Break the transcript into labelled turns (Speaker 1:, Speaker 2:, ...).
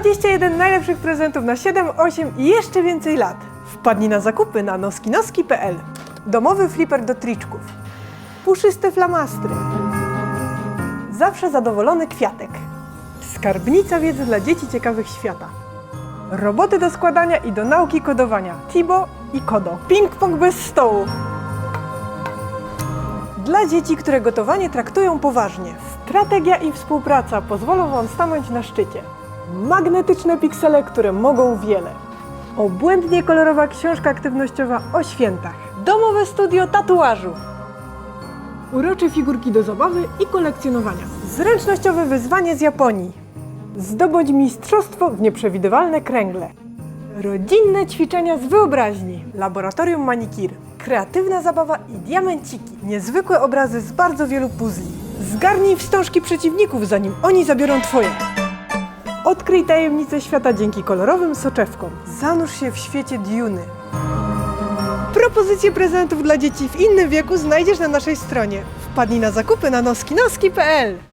Speaker 1: 21 najlepszych prezentów na 7, 8 i jeszcze więcej lat. Wpadnij na zakupy na noskinoski.pl. Domowy fliper do triczków. Puszyste flamastry. Zawsze zadowolony kwiatek. Skarbnica wiedzy dla dzieci ciekawych świata. Roboty do składania i do nauki kodowania. Tibo i Kodo. Ping-pong bez stołu. Dla dzieci, które gotowanie traktują poważnie. Strategia i współpraca pozwolą Wam stanąć na szczycie. Magnetyczne piksele, które mogą wiele. Obłędnie kolorowa książka aktywnościowa o świętach. Domowe studio tatuażu. Urocze figurki do zabawy i kolekcjonowania. Zręcznościowe wyzwanie z Japonii. Zdobądź mistrzostwo w nieprzewidywalne kręgle. Rodzinne ćwiczenia z wyobraźni. Laboratorium manikir. Kreatywna zabawa i diamenciki. Niezwykłe obrazy z bardzo wielu puzli. Zgarnij wstążki przeciwników, zanim oni zabiorą twoje. Odkryj tajemnice świata dzięki kolorowym soczewkom. Zanurz się w świecie Duny. Propozycje prezentów dla dzieci w innym wieku znajdziesz na naszej stronie. Wpadnij na zakupy na noskinoski.pl